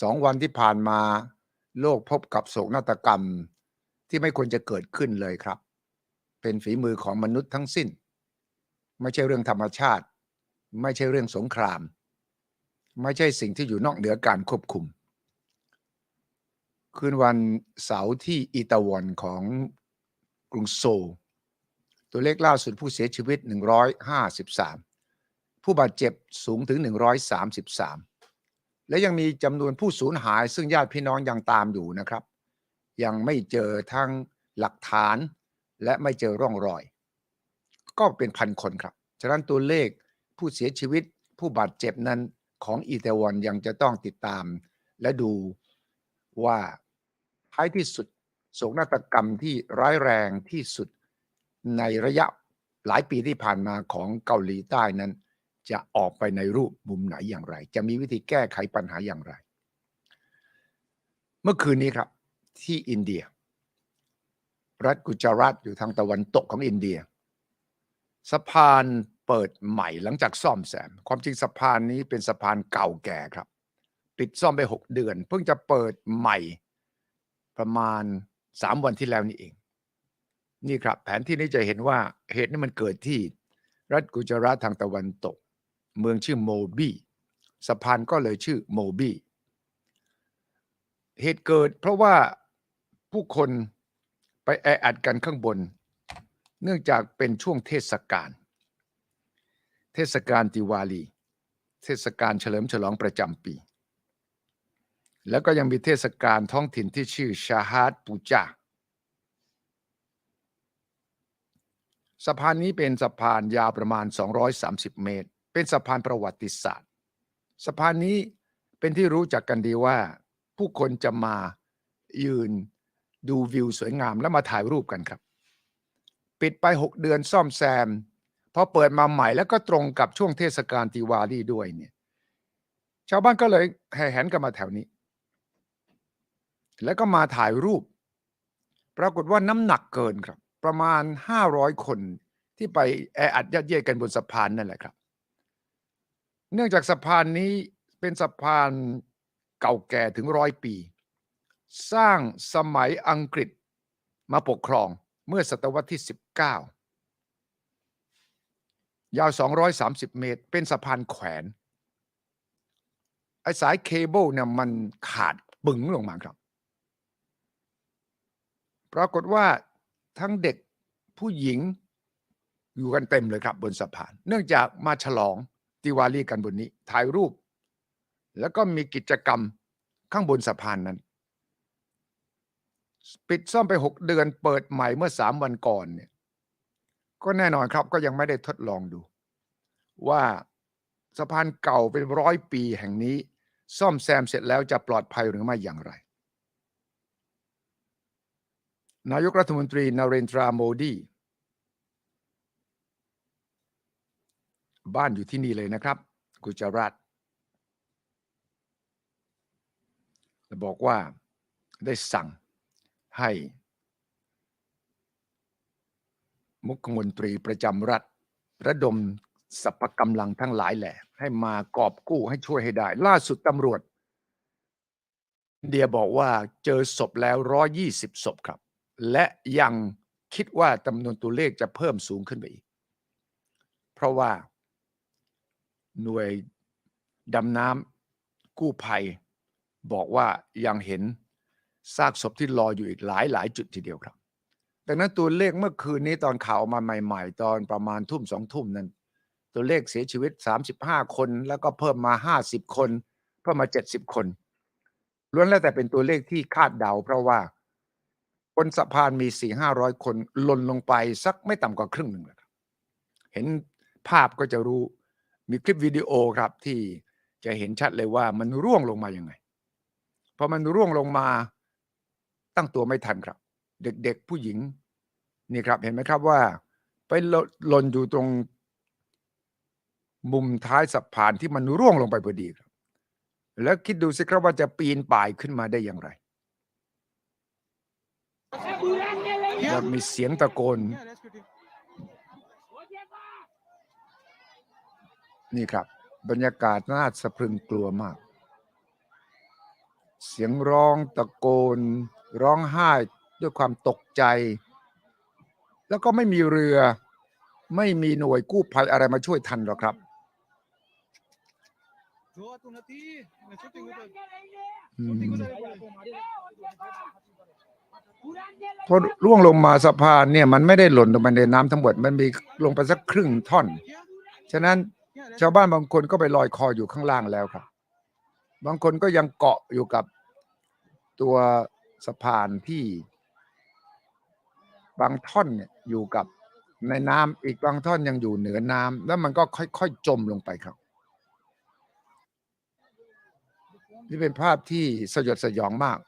สองวันที่ผ่านมา โลกพบกับโศกนาฏกรรมที่ไม่ควรจะเกิดขึ้นเลยครับ เป็นฝีมือของมนุษย์ทั้งสิ้น ไม่ใช่เรื่องธรรมชาติ ไม่ใช่เรื่องสงคราม ไม่ใช่สิ่งที่อยู่นอกเหนือการควบคุม คืนวันเสาร์ที่อิตาวนของกรุงโซลตัวเลขล่าสุดผู้เสียชีวิต 153 ผู้บาดเจ็บสูงถึง 133 และยังมีจำนวนผู้สูญหาย ซึ่งญาติพี่น้องยังตามอยู่นะครับ ยังไม่เจอทั้งหลักฐาน และไม่เจอร่องรอย ก็เป็นพันคนครับ ฉะนั้นตัวเลขผู้เสียชีวิตผู้บาดเจ็บนั้นของอีเตวอนยังจะต้องติดตาม และดูว่าท้ายที่สุดโศกนาฏกรรมที่ร้ายแรงที่สุดในระยะหลายปีที่ผ่านมาของเกาหลีใต้นั้น จะออกไปในรูปมุมไหนอย่างไร จะมีวิธีแก้ไขปัญหาอย่างไร เมื่อคืนนี้ครับ ที่อินเดีย รัฐกุจารัตอยู่ทางตะวันตกของอินเดีย สะพานเปิดใหม่หลังจากซ่อมแซม ความจริงสะพานนี้เป็นสะพานเก่าแก่ครับ ปิดซ่อมไป 6 เดือน เพิ่งจะเปิดใหม่ประมาณ 3 วันที่แล้วนี่เอง นี่ครับ แผนที่นี้จะเห็นว่าเหตุนี้มันเกิดที่รัฐกุจารัตทางตะวันตก เมืองชื่อโมบีสะพานก็เลยชื่อโมบีเหตุเกิดเพราะว่าผู้คนไปแออัดกันข้างบน เนื่องจากเป็นช่วงเทศกาลเทศกาลติวาลี เทศกาลเฉลิมฉลองประจำปี แล้วก็ยังมีเทศกาลท้องถิ่นที่ชื่อชาฮาดปูจาสะพานนี้เป็นสะพานยาวประมาณ 230 เมตร เป็นสะพานประวัติศาสตร์ สะพานนี้เป็นที่รู้จักกันดีว่า ผู้คนจะมายืนดูวิวสวยงามแล้วมาถ่ายรูปกันครับ ปิดไป 6 เดือนซ่อมแซมพอเปิดมาใหม่แล้วก็ตรงกับช่วงเทศกาลติวาลีด้วยเนี่ย ชาวบ้านก็เลยแห่แหนกันมาแถวนี้ แล้วก็มาถ่ายรูป ปรากฏว่าน้ำหนักเกินครับ ประมาณ 500 คนที่ไปแออัดยัดเยียดกันบนสะพานนั่นแหละครับ เนื่องจากสะพานนี้เป็นสะพานเก่าแก่ถึงร้อยปี สร้างสมัยอังกฤษมาปกครองเมื่อศตวรรษที่ 19 ยาว 230 เมตร เป็นสะพานแขวนไอ้สายเคเบิลเนี่ยมันขาดปึงลงมาครับ ปรากฏว่าทั้งเด็กผู้หญิงอยู่กันเต็มเลยครับบนสะพาน เนื่องจากมาฉลอง ติวาลีกันบนนี้ ถ่ายรูป แล้วก็มีกิจกรรมข้างบนสะพานนั้น ปิดซ่อมไป 6 เดือนเปิดใหม่เมื่อ 3 วันก่อนเนี่ยก็แน่นอนครับก็ยังไม่ได้ทดลองดู ว่าสะพานเก่าเป็นร้อยปีแห่งนี้ ซ่อมแซมเสร็จแล้วจะปลอดภัยหรือไม่อย่างไร นายกรัฐมนตรีนาเรนทราโมดี บ้านอยู่ที่นี่เลยนะครับ กุจารัตบอกว่าได้สั่งให้มุขมนตรีประจำรัฐ ระดมสรรพกำลังทั้งหลายแหละ ให้มากอบกู้ให้ช่วยให้ได้ ล่าสุดตำรวจ เดียบอกว่าเจอศพแล้ว 120 ศพครับ และยังคิดว่าจำนวนตัวเลขจะเพิ่มสูงขึ้นไปอีก เพราะว่า หน่วยดำน้ำกู้ภัย บอกว่ายังเห็นซากศพที่ลอยอยู่อีกหลายหลายจุดทีเดียวครับ ดังนั้นตัวเลขเมื่อคืนนี้ตอนข่าวออกมาใหม่ ๆ ตอนประมาณทุ่มสองทุ่มนั้น ตัวเลขเสียชีวิต 35 คน แล้วก็เพิ่มมา 50 คน เพิ่มมา 70 คนล้วนแล้วแต่เป็นตัวเลขที่คาดเดา เพราะว่าบนสะพานมี4 500คนหล่นลงไปสักไม่ต่ำกว่าครึ่งหนึ่งแล้วครับเห็นภาพก็จะรู้ มีคลิปวิดีโอครับที่จะเห็นชัดเลยว่ามันร่วงลงมายังไงพอมันร่วงลงมาตั้งตัวไม่ทันครับ เด็กๆผู้หญิงนี่ครับเห็นไหมครับว่า ไปหล่นอยู่ตรงมุมท้ายสะพานที่มันร่วงลงไปพอดีครับ แล้วคิดดูสิครับว่าจะปีนป่ายขึ้นมาได้อย่างไรแล้วมีเสียงตะโกน นี่ครับ บรรยากาศน่าสะพรึงกลัวมาก เสียงร้องตะโกน ร้องไห้ด้วยความตกใจ แล้วก็ไม่มีเรือ ไม่มีหน่วยกู้ภัยอะไรมาช่วยทันหรอกครับ พอร่วงลงมาสะพานเนี่ยมันไม่ได้หล่นลงไปในน้ำทั้งหมด มันมีลงไปสักครึ่งท่อน ฉะนั้น ชาวบ้านบางคนก็ไปลอยคออยู่ข้างล่างแล้วครับ บางคนก็ยังเกาะอยู่กับตัวสะพานที่ บางท่อนเนี่ยอยู่กับในน้ำอีกบางท่อนยังอยู่เหนือน้ำ แล้วมันก็ค่อยๆจมลงไปครับ นี่เป็นภาพที่สยดสยองมาก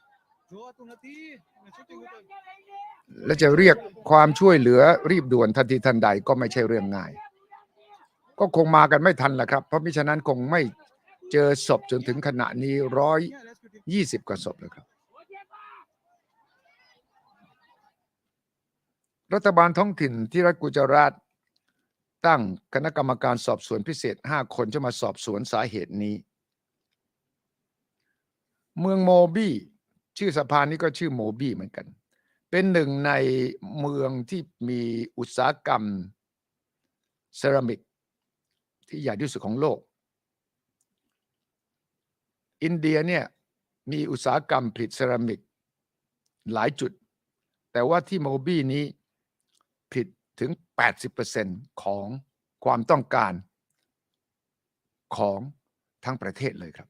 และจะเรียกความช่วยเหลือรีบด่วนทันทีทันใดก็ไม่ใช่เรื่องง่าย ก็คงมากันไม่ทันแหละครับ เพราะมิฉะนั้นคงไม่เจอศพจนถึงขณะนี้ร้อยยี่สิบกว่าศพแล้วครับ รัฐบาลท้องถิ่นที่รัฐกุจราตตั้งคณะกรรมการสอบสวนพิเศษ 5 คนจะมาสอบสวนสาเหตุนี้ เมืองโมบี้ชื่อสะพานนี้ก็ชื่อโมบี้เหมือนกัน เป็นหนึ่งในเมืองที่มีอุตสาหกรรมเซรามิก ที่ใหญ่ที่สุดของโลก อินเดียเนี่ยมีอุตสาหกรรมผลิตเซรามิกหลายจุด แต่ว่าที่โมบี้นี้ผลิตถึง 80%ของความต้องการของทั้งประเทศเลยครับ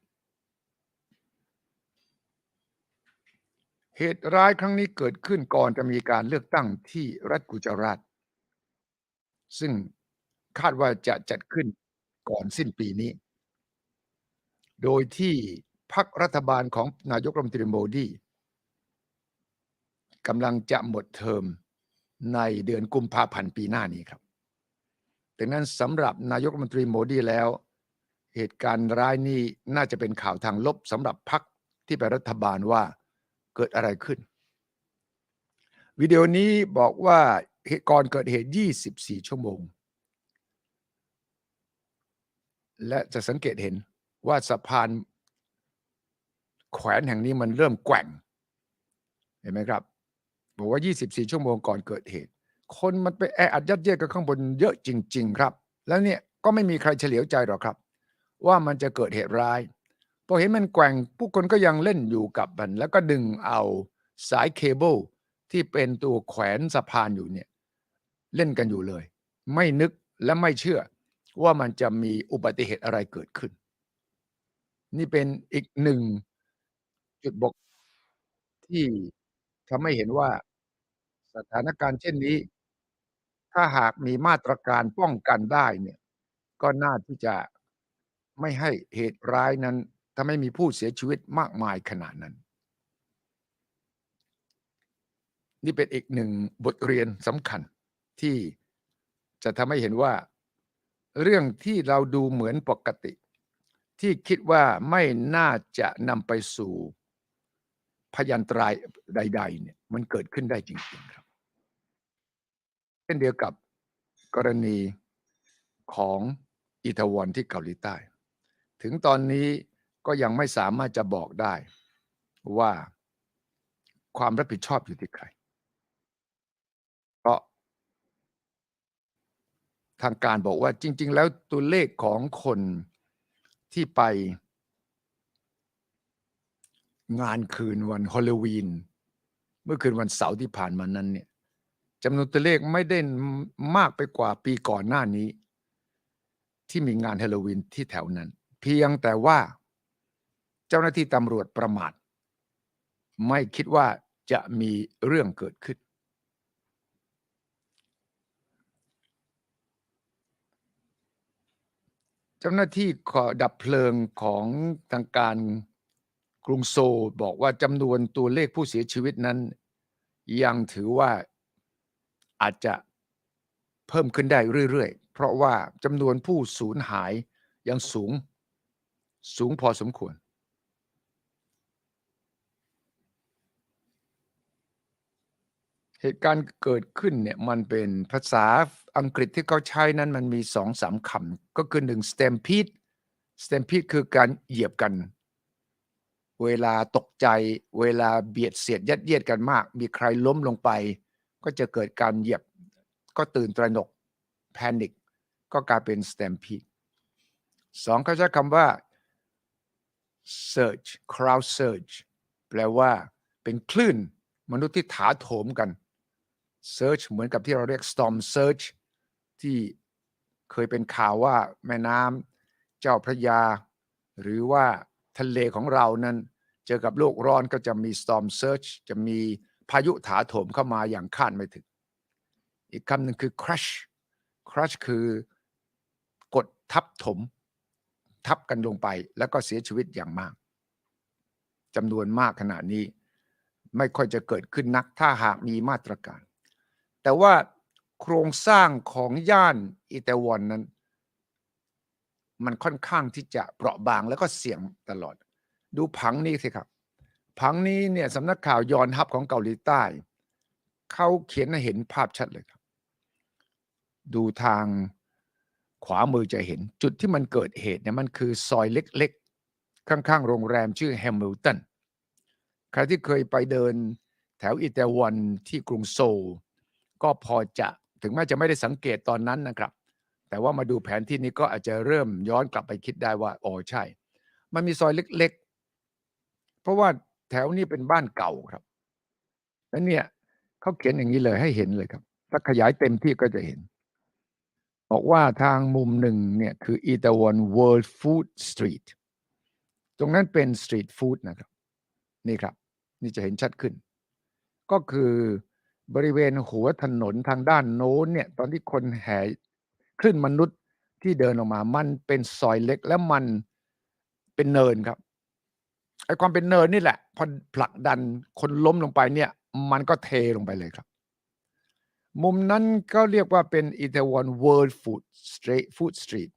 เหตุร้ายครั้งนี้เกิดขึ้นก่อนจะมีการเลือกตั้งที่รัฐกุจราตซึ่งคาดว่าจะจัดขึ้น ก่อนสิ้นปีนี้ โดยที่พรรครัฐบาลของนายกรัฐมนตรีโมดีกำลังจะหมดเทอมในเดือนกุมภาพันธ์ปีหน้านี้ครับดังนั้นสำหรับนายกรัฐมนตรีโมดีแล้ว เหตุการณ์ร้ายนี้น่าจะเป็นข่าวทางลบสำหรับพรรคที่เป็นรัฐบาลว่าเกิดอะไรขึ้น วิดีโอนี้บอกว่าเหตุก่อนเกิดเหตุ 24 ชั่วโมง และจะสังเกตเห็นว่าสะพานแขวนแห่งนี้มันเริ่มแกว่ง เห็นไหมครับ บอกว่า 24 ชั่วโมงก่อนเกิดเหตุ คนมันไปแออัดยัดเยียดกันข้างบนเยอะจริง ๆ ครับ แล้วเนี่ยก็ไม่มีใครเฉลียวใจหรอกครับ ว่ามันจะเกิดเหตุร้ายพอเห็นมันแกว่งผู้คนก็ยังเล่นอยู่กับมัน แล้วก็ดึงเอาสายเคเบิลที่เป็นตัวแขวนสะพานอยู่เนี่ย เล่นกันอยู่เลย ไม่นึกและไม่เชื่อ ว่ามันจะมีอุบัติเหตุอะไรเกิดขึ้น นี่เป็นอีกหนึ่งจุดบกที่ทำให้เห็นว่าสถานการณ์เช่นนี้ ถ้าหากมีมาตรการป้องกันได้เนี่ย ก็น่าที่จะไม่ให้เหตุร้ายนั้นทำให้มีผู้เสียชีวิตมากมายขนาดนั้น นี่เป็นอีกหนึ่งบทเรียนสำคัญที่จะทำให้เห็นว่า เรื่องที่เราดูเหมือนปกติ ที่คิดว่าไม่น่าจะนำไปสู่พยันตรายใด ๆ เนี่ย มันเกิดขึ้นได้จริง ๆ ครับ เช่นเดียวกับกรณีของอิตาวนที่เกาหลีใต้ ถึงตอนนี้ก็ยังไม่สามารถจะบอกได้ว่าความรับผิดชอบอยู่ที่ใคร เพราะ ทางการบอกว่าจริง ๆ แล้วตัวเลขของคนที่ไป งานคืนวันฮอลโลวีน เมื่อคืนวันเสาร์ที่ผ่านมานั้นเนี่ยจำนวนตัวเลขไม่ได้มากไปกว่าปีก่อนหน้านี้ ที่มีงานฮาโลวีนที่แถวนั้น เพียงแต่ว่าเจ้าหน้าที่ตำรวจประมาทไม่คิดว่าจะมีเรื่องเกิดขึ้น เจ้าหน้าที่ขอดับเพลิงของทางการกรุงโซลบอกว่าจำนวนตัวเลขผู้เสียชีวิตนั้น ยังถือว่าอาจจะเพิ่มขึ้นได้เรื่อยๆ เพราะว่าจำนวนผู้สูญหายยังสูง สูงพอสมควร เหตุการณ์เกิดขึ้นเนี่ยมันเป็นภาษาอังกฤษที่เขาใช้นั้นมันมีสองสามคำก็คือหนึ่ง stampede stampede คือการเหยียบกัน เวลาตกใจ เวลาเบียดเสียดยัดเยียดกันมาก มีใครล้มลงไป ก็จะเกิดการเหยียบก็ตื่นตระหนกแพนิคก็กลายเป็น stampede สองเขาใช้คำว่า surge crowd surge แปลว่าเป็นคลื่นมนุษย์ที่ถาโถมกัน surge เหมือนกับที่เราเรียก storm surge ที่เคยเป็นข่าวว่าแม่น้ำเจ้าพระยา หรือว่าทะเลของเรานั้น เจอกับโลกร้อนก็จะมี storm surge จะมีพายุถาโถมเข้ามาอย่างคาดไม่ถึง อีกคำหนึ่งคือ crush crush คือกดทับถม ทับกันลงไปแล้วก็เสียชีวิตอย่างมากจำนวนมากขนาดนี้ ไม่ค่อยจะเกิดขึ้นนักถ้าหากมีมาตรการ แต่ว่าโครงสร้างของย่านอิตาวนนั้น มันค่อนข้างที่จะเปราะบางแล้วก็เสี่ยงตลอด ดูผังนี้สิครับ ผังนี้เนี่ยสำนักข่าวยอนฮับของเกาหลีใต้ เขาเขียนให้เห็นภาพชัดเลยครับ ดูทางขวามือจะเห็นจุดที่มันเกิดเหตุเนี่ยมันคือซอยเล็กๆ ข้างๆ โรงแรมชื่อแฮมิลตันใครที่เคยไปเดินแถวอิตาวันที่กรุงโซล ก็พอจะถึงแม้จะไม่ได้สังเกตตอนนั้นนะครับ แต่ว่ามาดูแผนที่นี้ก็อาจจะเริ่มย้อนกลับไปคิดได้ว่าโอ๋อใช่ มันมีซอยเล็ก ๆ เพราะว่าแถวนี้เป็นบ้านเก่าครับแล้วเนี่ยเขาเขียนอย่างนี้เลยให้เห็นเลยครับ ถ้าขยายเต็มที่ก็จะเห็น บอกว่าทางมุมหนึ่งเนี่ยคืออีตาวัน World Food Street ตรงนั้นเป็นสตรีทฟู้ดนะครับ นี่ครับ นี่จะเห็นชัดขึ้น ก็คือ บริเวณหัวถนนทางด้านโน้นเนี่ย ตอนที่คนแห่คลื่นมนุษย์ที่เดินออกมา มันเป็นซอยเล็กแล้วมันเป็นเนินครับไอ้ความเป็นเนินนี่แหละ พอผลักดันคนล้มลงไปเนี่ย มันก็เทลงไปเลยครับ มุมนั้นก็เรียกว่าเป็นอิตาวันเวิลด์ฟู้ดสตรีทฟู้ดสตรีท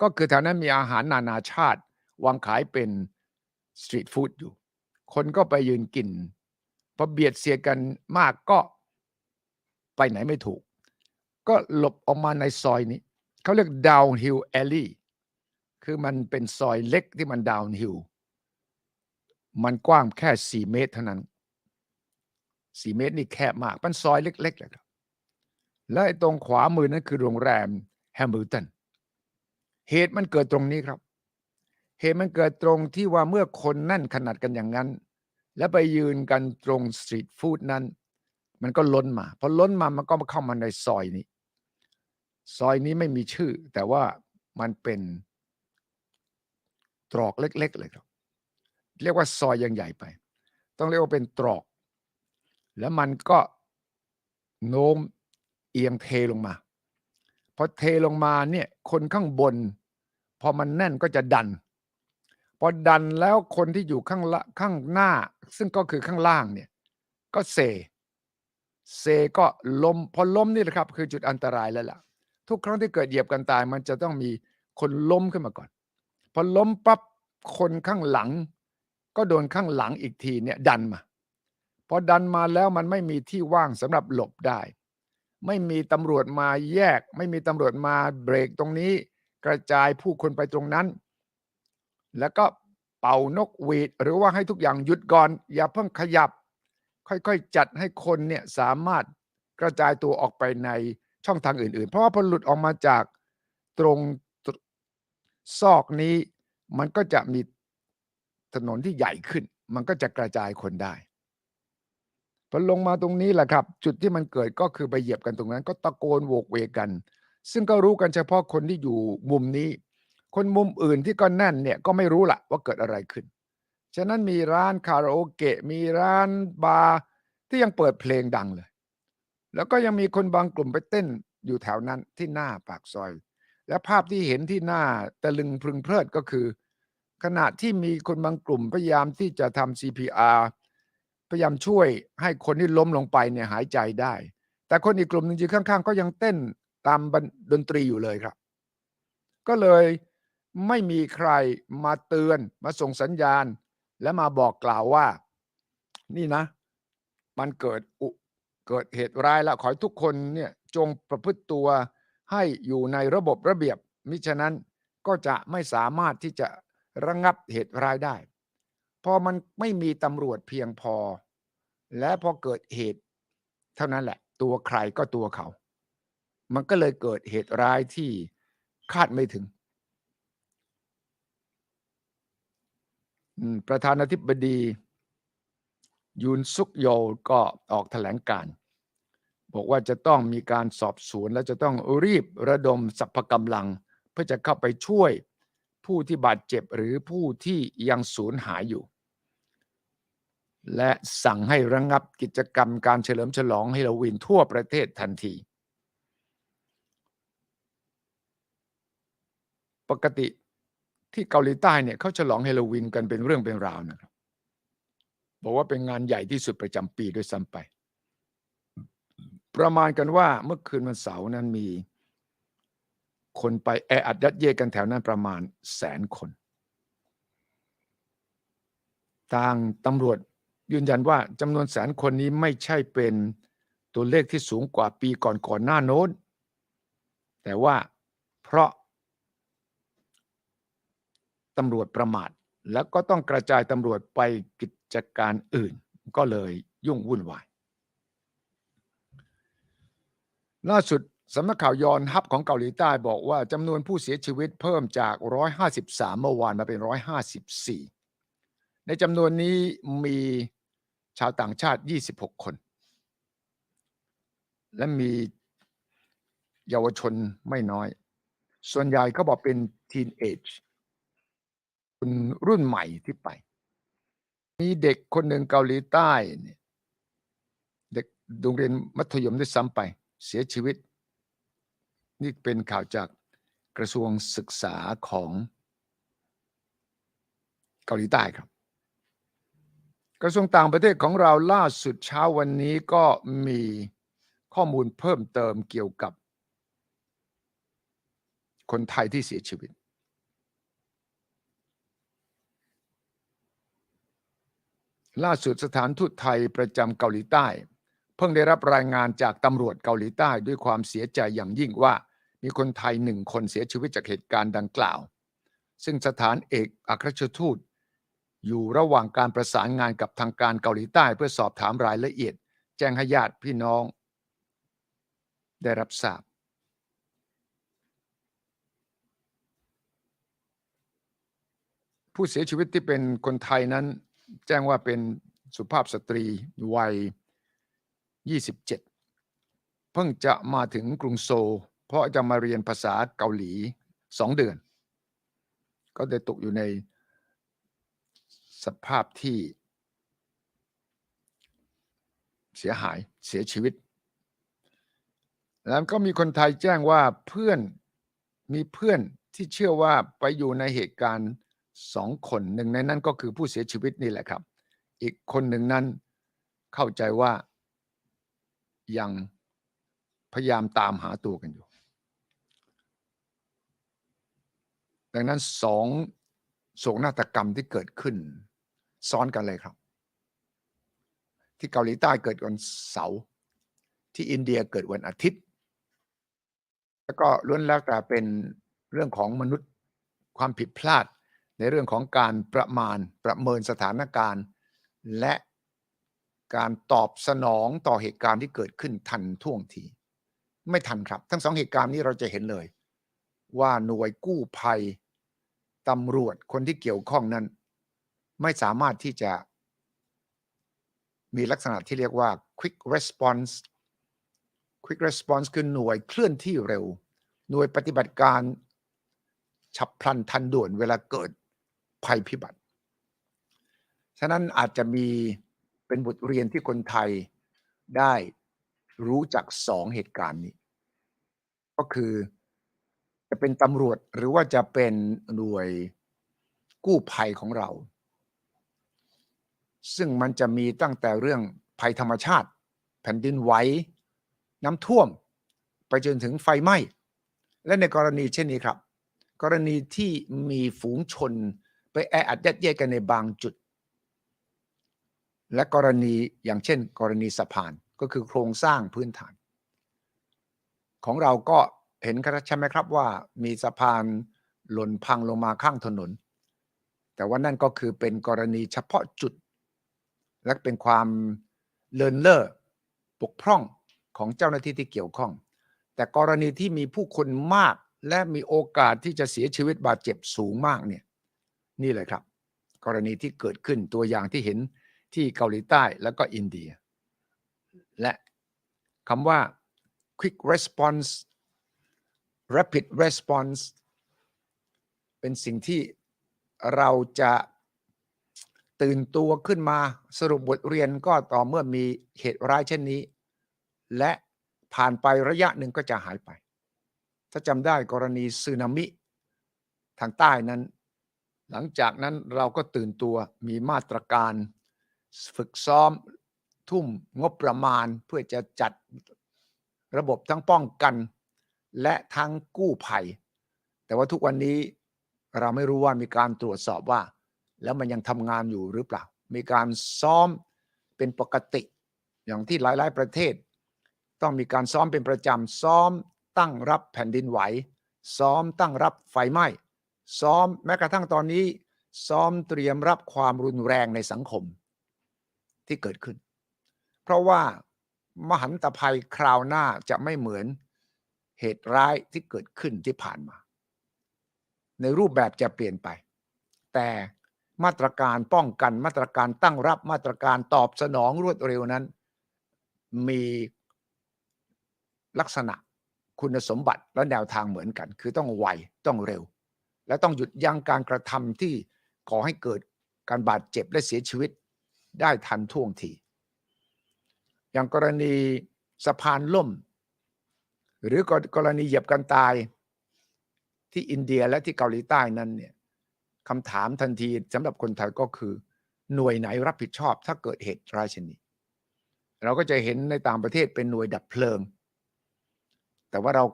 ก็คือแถวนั้นมีอาหารนานาชาติ วางขายเป็นสตรีทฟู้ดอยู่ คนก็ไปยืนกินพอเบียดเสียกันมากก็ ไปไหนไม่ถูก ก็หลบออกมาในซอยนี้ เขาเรียก downhill alley คือมันเป็นซอยเล็กที่มัน downhill มันกว้างแค่ 4 เมตรเท่านั้น 4 เมตรนี่แคบมากเป็นซอยเล็กๆเลยครับและไอ้ตรงขวามือนั้นคือโรงแรมแฮมิลตันเหตุมันเกิดตรงนี้ครับ เหตุมันเกิดตรงที่ว่าเมื่อคนนั่นขนาดกันอย่างนั้น แล้วไปยืนกันตรงสตรีทฟู้ดนั้น มันก็ล้นมาพอล้นมามันก็มาเข้ามาในซอยนี้ ซอยนี้ไม่มีชื่อ แต่ว่ามันเป็นตรอกเล็ก ๆ เลยครับ เรียกว่าซอยยังใหญ่ไป ต้องเรียกว่าเป็นตรอก แล้วมันก็โน้มเอียงเทลงมาพอเทลงมาเนี่ย คนข้างบน พอมันแน่นก็จะดัน พอดันแล้วคนที่อยู่ข้างละข้างหน้า ซึ่งก็คือข้างล่างเนี่ย ก็เซ เซก็ล้มพอล้มนี่แหละครับ คือจุดอันตรายแล้วล่ะ ทุกครั้งที่เกิดเหยียบกันตาย มันจะต้องมีคนล้มขึ้นมาก่อน พอล้มปั๊บคนข้างหลัง ก็โดนข้างหลังอีกทีเนี่ยดันมาพอดันมาแล้วมันไม่มีที่ว่างสำหรับหลบได้ ไม่มีตำรวจมาแยก ไม่มีตำรวจมาเบรกตรงนี้ กระจายผู้คนไปตรงนั้น แล้วก็เป่านกหวีด หรือว่าให้ทุกอย่างหยุดก่อน อย่าเพิ่งขยับ ค่อยๆ จัดให้คนเนี่ยสามารถกระจายตัวออกไปในช่องทางอื่น ๆ เพราะว่าพอหลุดออกมาจากตรงซอกนี้ มันก็จะมีถนนที่ใหญ่ขึ้น มันก็จะกระจายคนได้พอลงมาตรงนี้แหละครับ จุดที่มันเกิดก็คือไปเหยียบกันตรงนั้น ก็ตะโกนโวกเวกกัน ซึ่งก็รู้กันเฉพาะคนที่อยู่มุมนี้ คนมุมอื่นที่ก็แน่นเนี่ยก็ไม่รู้ละว่าเกิดอะไรขึ้น ฉะนั้นมีร้านคาราโอเกะมีร้านบาร์ที่ยังเปิดเพลงดังเลย แล้วก็ยังมีคนบางกลุ่มไปเต้นอยู่แถวนั้นที่หน้าปากซอย และภาพที่เห็นที่หน้าตะลึงพึงเพลิดก็คือ ขณะที่มีคนบางกลุ่มพยายามที่จะทำ CPR พยายามช่วยให้คนที่ล้มลงไปเนี่ยหายใจได้ แต่คนอีกกลุ่มหนึ่งอยู่ข้างๆ ก็ยังเต้นตามดนตรีอยู่เลยครับ ก็เลยไม่มีใครมาเตือนมาส่งสัญญาณ และมาบอกกล่าวว่า นี่นะ มันเกิดอุเกิดเหตุร้ายแล้วขอให้ทุกคนเนี่ยจงประพฤติตัวให้อยู่ในระบบระเบียบ มิฉะนั้นก็จะไม่สามารถที่จะระงับเหตุร้ายได้ พอมันไม่มีตำรวจเพียงพอ และพอเกิดเหตุ เท่านั้นแหละ ตัวใครก็ตัวเขา มันก็เลยเกิดเหตุร้ายที่คาดไม่ถึง อืม ประธานาธิบดี ยุนซุกโยก็ออกแถลงการ์บอกว่าจะต้องมีการสอบสวนและจะต้องรีบระดมสรรพกำลัง เพื่อจะเข้าไปช่วยผู้ที่บาดเจ็บหรือผู้ที่ยังสูญหายอยู่ และสั่งให้ระงงับกิจกรรมการเฉลิมฉลองเฮโลวีนทั่วประเทศทันที ปกติ ที่เกาหลีใต้เนี่ยเขาฉลองเฮโลวีนกันเป็นเรื่องเป็นราวนะครับบอกว่าเป็นงานใหญ่ที่สุดประจำปีด้วยซ้ำไป ประมาณกันว่าเมื่อคืนวันเสาร์นั้นมี คนไปแออัดยัดเยียดกันแถวนั้นประมาณแสนคนทางตำรวจยืนยันว่าจำนวนแสนคนนี้ไม่ใช่เป็นตัวเลขที่สูงกว่าปีก่อนก่อนหน้าโน้น แต่ว่าเพราะ ตำรวจประมาท แล้วก็ต้องกระจายตำรวจไปกิจการอื่น ก็เลยยุ่งวุ่นวาย ล่าสุดสำนักข่าวยอนฮับของเกาหลีใต้บอกว่าจำนวนผู้เสียชีวิตเพิ่มจาก 153 เมื่อวานมาเป็น 154 ในจำนวนนี้มีชาวต่างชาติ 26 คน และมีเยาวชนไม่น้อย ส่วนใหญ่เขาบอกเป็นทีนเอจ คนรุ่นใหม่ที่ไป มีเด็กคนหนึ่งเกาหลีใต้เนี่ยเด็กโรงเรียนมัธยมด้วยซ้ำไป เสียชีวิต นี่เป็นข่าวจากกระทรวงศึกษาของเกาหลีใต้ครับ กระทรวงต่างประเทศของเราล่าสุดเช้าวันนี้ก็มีข้อมูลเพิ่มเติมเกี่ยวกับคนไทยที่เสียชีวิต ล่าสุดสถานทูตไทยประจำเกาหลีใต้ เพิ่งได้รับรายงานจากตำรวจเกาหลีใต้ด้วยความเสียใจอย่างยิ่งว่า มีคนไทยหนึ่งคนเสียชีวิตจากเหตุการณ์ดังกล่าว ซึ่งสถานเอกอัครราชทูต อยู่ระหว่างการประสานงานกับทางการเกาหลีใต้เพื่อสอบถามรายละเอียด แจ้งให้ญาติพี่น้อง ได้รับทราบผู้เสียชีวิตที่เป็นคนไทยนั้น แจ้งว่าเป็นสุภาพสตรีวัย 27 เพิ่งจะมาถึงกรุงโซลเพราะจะมาเรียนภาษาเกาหลีสองเดือน ก็ได้ตกอยู่ในสภาพที่เสียหายเสียชีวิต แล้วก็มีคนไทยแจ้งว่าเพื่อนมีเพื่อนที่เชื่อว่าไปอยู่ในเหตุการณ์ สองคนหนึ่งในนั้นก็คือผู้เสียชีวิตนี่แหละครับ อีกคนหนึ่งนั้นเข้าใจว่ายังพยายามตามหาตัวกันอยู่ ดังนั้นสองโศกนาฏกรรมที่เกิดขึ้น ซ้อนกันเลยครับ ที่เกาหลีใต้เกิดวันเสาร์ที่อินเดียเกิดวันอาทิตย์ แล้วก็ล้วนแล้วแต่เป็นเรื่องของมนุษย์ความผิดพลาด ในเรื่องของการประมาณประเมินสถานการณ์ และการตอบสนองต่อเหตุการณ์ที่เกิดขึ้นทันท่วงที ไม่ทันครับ ทั้งสองเหตุการณ์นี้เราจะเห็นเลย ว่าหน่วยกู้ภัยตำรวจคนที่เกี่ยวข้องนั้น ไม่สามารถที่จะ มีลักษณะที่เรียกว่า quick response quick response คือหน่วยเคลื่อนที่เร็ว หน่วยปฏิบัติการฉับพลันทันด่วนเวลาเกิด ภัยพิบัติ ฉะนั้นอาจจะมีเป็นบทเรียนที่คนไทยได้รู้จักสองเหตุการณ์นี้ ก็คือจะเป็นตำรวจหรือว่าจะเป็นหน่วยกู้ภัยของเรา ซึ่งมันจะมีตั้งแต่เรื่องภัยธรรมชาติ แผ่นดินไหวน้ำท่วม ไปจนถึงไฟไหม้ และในกรณีเช่นนี้ครับ กรณีที่มีฝูงชน ไปแออัดยัดเยียดกันในบางจุด และกรณีอย่างเช่น กรณีสะพานก็คือโครงสร้างพื้นฐาน ของเราก็เห็นครับใช่ไหมครับว่ามีสะพานหล่นพังลงมาข้างถนน แต่ว่านั่นก็คือเป็นกรณีเฉพาะจุด และเป็นความเลินเล่อปกพร่องของเจ้าหน้าที่ที่เกี่ยวข้อง แต่กรณีที่มีผู้คนมากและมีโอกาสที่จะเสียชีวิตบาดเจ็บสูงมากเนี่ย นี่เลยครับ กรณีที่เกิดขึ้นตัวอย่างที่เห็นที่เกาหลีใต้แล้วก็อินเดีย และคำว่า quick response rapid response เป็นสิ่งที่เราจะตื่นตัวขึ้นมาสรุปบทเรียนก็ต่อเมื่อมีเหตุร้ายเช่นนี้ และผ่านไประยะหนึ่งก็จะหายไป ถ้าจำได้กรณีสึนามิ ทางใต้นั้น หลังจากนั้นเราก็ตื่นตัวมีมาตรการ ฝึกซ้อมทุ่มงบประมาณเพื่อจะจัดระบบทั้งป้องกัน และทั้งกู้ภัย แต่ว่าทุกวันนี้เราไม่รู้ว่ามีการตรวจสอบว่า แล้วมันยังทำงานอยู่หรือเปล่า มีการซ้อมเป็นปกติ อย่างที่หลาย ๆ ประเทศ ต้องมีการซ้อมเป็นประจำซ้อมตั้งรับแผ่นดินไหว ซ้อมตั้งรับไฟไหม้ ซ้อมแม้กระทั่งตอนนี้ ซ้อมเตรียมรับความรุนแรงในสังคมที่เกิดขึ้น เพราะว่ามหันตภัยคราวหน้าจะไม่เหมือนเหตุร้ายที่เกิดขึ้นที่ผ่านมา ในรูปแบบจะเปลี่ยนไป แต่มาตรการป้องกันมาตรการตั้งรับมาตรการตอบสนองรวดเร็วนั้น มีลักษณะคุณสมบัติและแนวทางเหมือนกัน คือต้องไวต้องเร็ว และต้องหยุดยั้งการกระทำที่ก่อให้เกิดการบาดเจ็บและเสียชีวิตได้ทันท่วงที อย่างกรณีสะพานล่ม หรือกรณีเหยียบกันตายที่อินเดียและที่เกาหลีใต้นั้นเนี่ยคำถามทันทีสำหรับคนไทยก็คือ หน่วยไหนรับผิดชอบถ้าเกิดเหตุร้ายชนนี้เราก็จะเห็นในต่างประเทศเป็นหน่วยดับเพลิง แต่ว่าเรา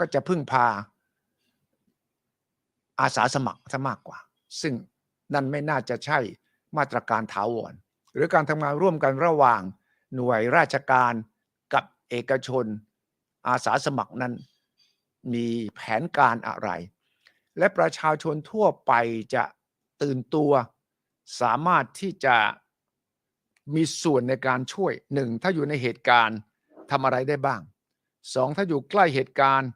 ก็จะพึ่งพา อาสาสมัครซะมากกว่า ซึ่งนั่นไม่น่าจะใช่มาตรการถาวร หรือการทำงานร่วมกันระหว่างหน่วยราชการกับเอกชน อาสาสมัครนั้น มีแผนการอะไร และประชาชนทั่วไปจะตื่นตัว สามารถที่จะมีส่วนในการช่วยหนึ่งถ้าอยู่ในเหตุการณ์ทำอะไรได้บ้างสองถ้าอยู่ใกล้เหตุการณ์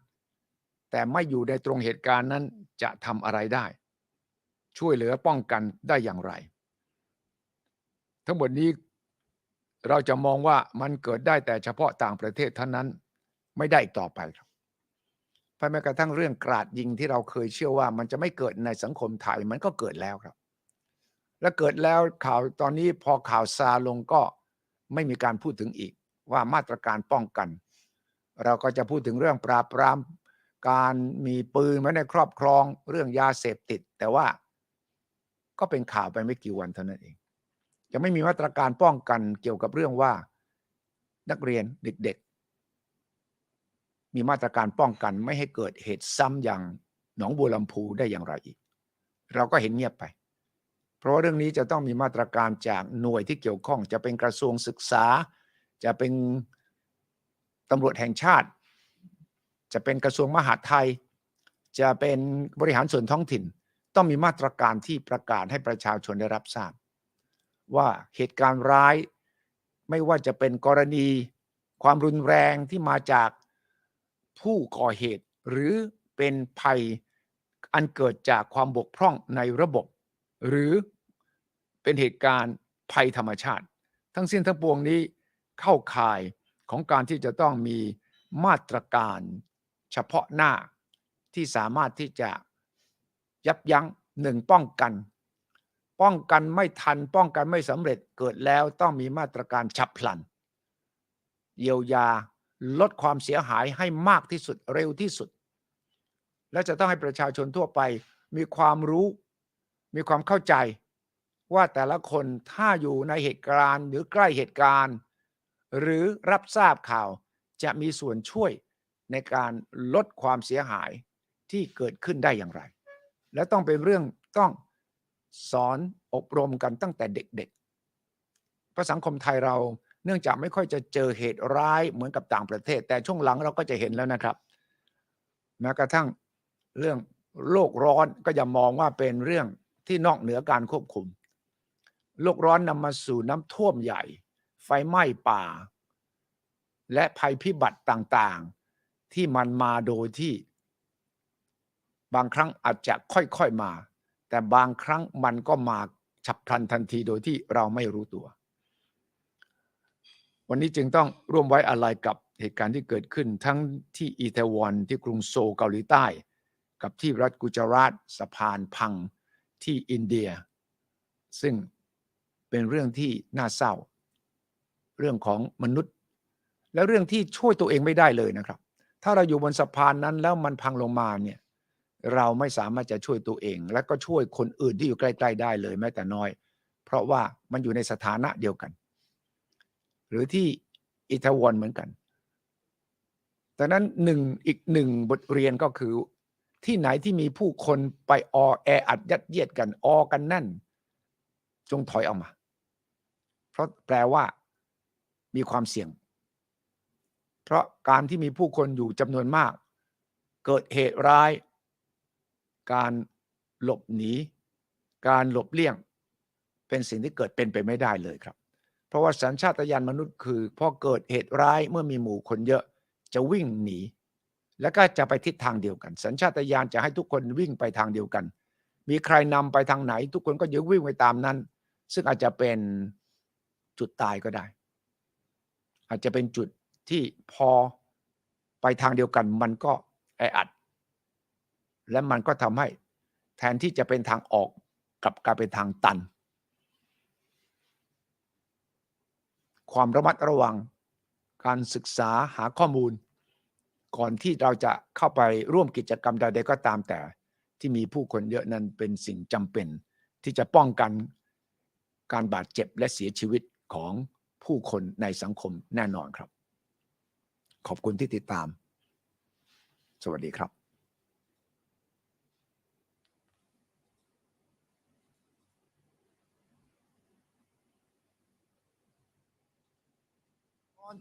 แต่ไม่อยู่ในตรงเหตุการณ์นั้น จะทำอะไรได้ ช่วยเหลือป้องกันได้อย่างไร ทั้งหมดนี้เราจะมองว่ามันเกิดได้แต่เฉพาะต่างประเทศเท่านั้นไม่ได้อีกต่อไปครับพแม้กระทั่งเรื่องกราดยิงที่เราเคยเชื่อว่ามันจะไม่เกิดในสังคมไทยมันก็เกิดแล้วครับ และเกิดแล้วข่าวตอนนี้พอข่าวซาลงก็ไม่มีการพูดถึงอีกว่ามาตรการป้องกัน เราก็จะพูดถึงเรื่องปราบปราม การมีปืนไว้ในครอบครองเรื่องยาเสพติด แต่ว่าก็เป็นข่าวไปไม่กี่วันเท่านั้นเองยังไม่มีมาตรการป้องกันเกี่ยวกับเรื่องว่านักเรียนเด็กๆ มีมาตรการป้องกันไม่ให้เกิดเหตุซ้ำอย่างหนองบัวลำพูได้อย่างไรอีก เราก็เห็นเงียบไป เพราะว่าเรื่องนี้จะต้องมีมาตรการจากหน่วยที่เกี่ยวข้อง จะเป็นกระทรวงศึกษา จะเป็นตำรวจแห่งชาติ จะเป็นกระทรวงมหาดไทย จะเป็นบริหารส่วนท้องถิ่น ต้องมีมาตรการที่ประกาศให้ประชาชนได้รับทราบ ว่าเหตุการณ์ร้ายไม่ว่าจะเป็นกรณี ความรุนแรงที่มาจากผู้ก่อเหตุ หรือเป็นภัยอันเกิดจากความบกพร่องในระบบ หรือเป็นเหตุการณ์ภัยธรรมชาติ ทั้งสิ้นทั้งปวงนี้เข้าข่ายของการที่จะต้องมีมาตรการ เฉพาะหน้าที่สามารถที่จะยับยั้งหนึ่งป้องกัน ป้องกันไม่ทันป้องกันไม่สำเร็จเกิดแล้วต้องมีมาตรการฉับพลัน เยียวยาลดความเสียหายให้มากที่สุดเร็วที่สุด และจะต้องให้ประชาชนทั่วไปมีความรู้ มีความเข้าใจ ว่าแต่ละคนถ้าอยู่ในเหตุการณ์หรือใกล้เหตุการณ์ หรือรับทราบข่าวจะมีส่วนช่วย ในการลดความเสียหายที่เกิดขึ้นได้อย่างไร และต้องเป็นเรื่องต้องสอนอบรมกันตั้งแต่เด็กๆ เพราะสังคมไทยเราเนื่องจากไม่ค่อยจะเจอเหตุร้ายเหมือนกับต่างประเทศ แต่ช่วงหลังเราก็จะเห็นแล้วนะครับ แม้กระทั่งเรื่องโลกร้อนก็อย่ามองว่าเป็นเรื่องที่นอกเหนือการควบคุม โลกร้อนนำมาสู่น้ำท่วมใหญ่ ไฟไหม้ป่า และภัยพิบัติต่างๆ ที่มันมาโดยที่ บางครั้งอาจจะค่อยๆมา แต่บางครั้งมันก็มาฉับพลันทันทีโดยที่เราไม่รู้ตัว วันนี้จึงต้องร่วมไว้อาลัยกับเหตุการณ์ที่เกิดขึ้นทั้งที่อีเทวอนที่กรุงโซลเกาหลีใต้ กับที่รัฐกุจาราตสะพานพังที่อินเดีย ซึ่งเป็นเรื่องที่น่าเศร้า เรื่องของมนุษย์ และเรื่องที่ช่วยตัวเองไม่ได้เลยนะครับ ถ้าเราอยู่บนสะพานนั้นแล้วมันพังลงมาเนี่ยเราไม่สามารถจะช่วยตัวเอง และก็ช่วยคนอื่นที่อยู่ใกล้ ๆ ได้เลยแม้แต่น้อย เพราะว่ามันอยู่ในสถานะเดียวกัน หรือที่อิตาวนเหมือนกันดังนั้นหนึ่งอีกหนึ่งบทเรียนก็คือ ที่ไหนที่มีผู้คนไปออแออัดยัดเยียดกันออกันแน่น จงถอยออกมา เพราะแปลว่ามีความเสี่ยง เพราะการที่มีผู้คนอยู่จำนวนมาก เกิดเหตุร้าย การหลบหนี การหลบเลี่ยง เป็นสิ่งที่เกิดเป็นไปไม่ได้เลยครับ เพราะว่าสัญชาตญาณมนุษย์คือพอเกิดเหตุร้ายเมื่อมีหมู่คนเยอะจะวิ่งหนี แล้วก็จะไปทิศทางเดียวกัน สัญชาตญาณจะให้ทุกคนวิ่งไปทางเดียวกัน มีใครนำไปทางไหน ทุกคนก็จะวิ่งไปตามนั้น ซึ่งอาจจะเป็นจุดตายก็ได้ อาจจะเป็นจุด ที่พอไปทางเดียวกันมันก็แออัด และมันก็ทำให้แทนที่จะเป็นทางออกกลับกลายเป็นทางตัน ความระมัดระวังการศึกษาหาข้อมูล ก่อนที่เราจะเข้าไปร่วมกิจกรรมใดๆก็ตามแต่ที่มีผู้คนเยอะนั้นเป็นสิ่งจำเป็น ที่จะป้องกันการบาดเจ็บและเสียชีวิตของผู้คนในสังคมแน่นอนครับ ขอบคุณที่ติดตาม สวัสดีครับ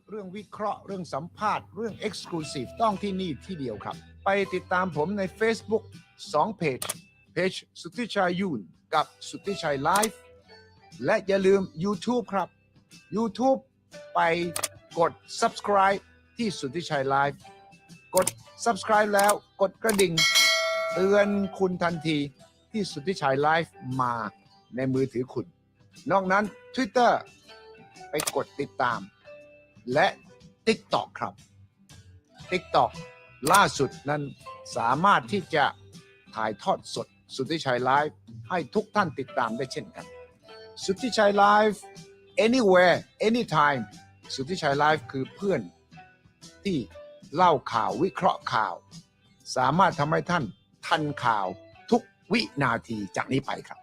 เรื่องวิเคราะห์เรื่องสัมภาษณ์เรื่อง Exclusive ต้องที่นี่ที่เดียวครับ ไปติดตามผมใน Facebook 2เพจเพจสุทธิชัยยุนกับสุทธิชัยไลฟ์และอย่าลืม YouTube ครับ YouTube ไปกด subscribe ที่สุทธิชัยไลฟ์กด subscribe แล้วกดกระดิ่ง เตือนคุณทันทีที่สุทธิชัยไลฟ์มาในมือถือคุณ นอกนั้น Twitter ไปกดติดตาม และ TikTok ครับ TikTok ล่าสุดนั้นสามารถที่จะถ่ายทอดสดสุทธิชัยไลฟ์ให้ทุกท่านติดตามได้เช่นกัน สุทธิชัยไลฟ์ anywhere anytime สุทธิชัยไลฟ์คือเพื่อน ที่เล่าข่าววิเคราะห์ข่าว สามารถทำให้ท่านทันข่าวทุกวินาทีจากนี้ไปครับ